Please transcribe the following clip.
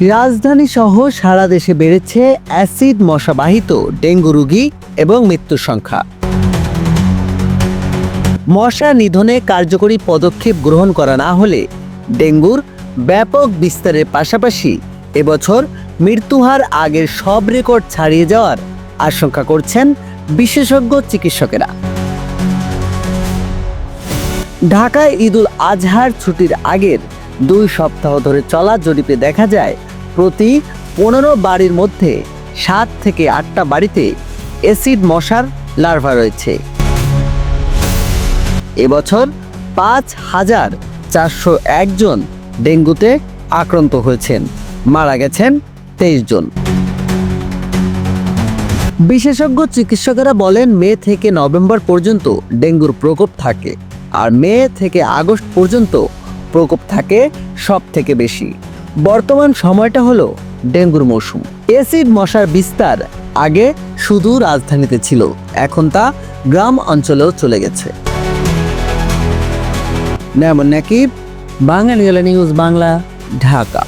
রাজধানী সহ সারা দেশে বেড়েছে অ্যাসিড মশাবাহিত ডেঙ্গু রোগী এবং মৃত্যুর সংখ্যা। মশা নিধনে কার্যকরী পদক্ষেপ গ্রহণ করা না হলে ডেঙ্গুর ব্যাপক বিস্তারের পাশাপাশি এবছর মৃত্যুহার আগের সব রেকর্ড ছাড়িয়ে যাওয়ার আশঙ্কা করছেন বিশেষজ্ঞ চিকিৎসকেরা। ঢাকায় ঈদুল আজহার ছুটির আগের দুই সপ্তাহ ধরে চলা জরিপে দেখা যায় প্রতি পনেরো বাড়ির মধ্যে সাত থেকে আটটা বাড়িতে অ্যাসিড মশার লার্ভা রয়েছে। এবছর পাঁচ হাজার চারশো একজন ডেঙ্গুতে আক্রান্ত হয়েছেন। মারা গেছেন তেইশ জন। বিশেষজ্ঞ চিকিৎসকেরা বলেন, মে থেকে নভেম্বর পর্যন্ত ডেঙ্গুর প্রকোপ থাকে, আর মে থেকে আগস্ট পর্যন্ত প্রকোপ থাকে সব থেকে বেশি। বর্তমান সময়টা হলো ডেঙ্গুর মৌসুম। এসিড মশার বিস্তার আগে শুধু রাজধানীতে ছিল, এখন তা গ্রাম অঞ্চলেও চলে গেছে। নাকি বাঙালি নিউজ বাংলা, ঢাকা।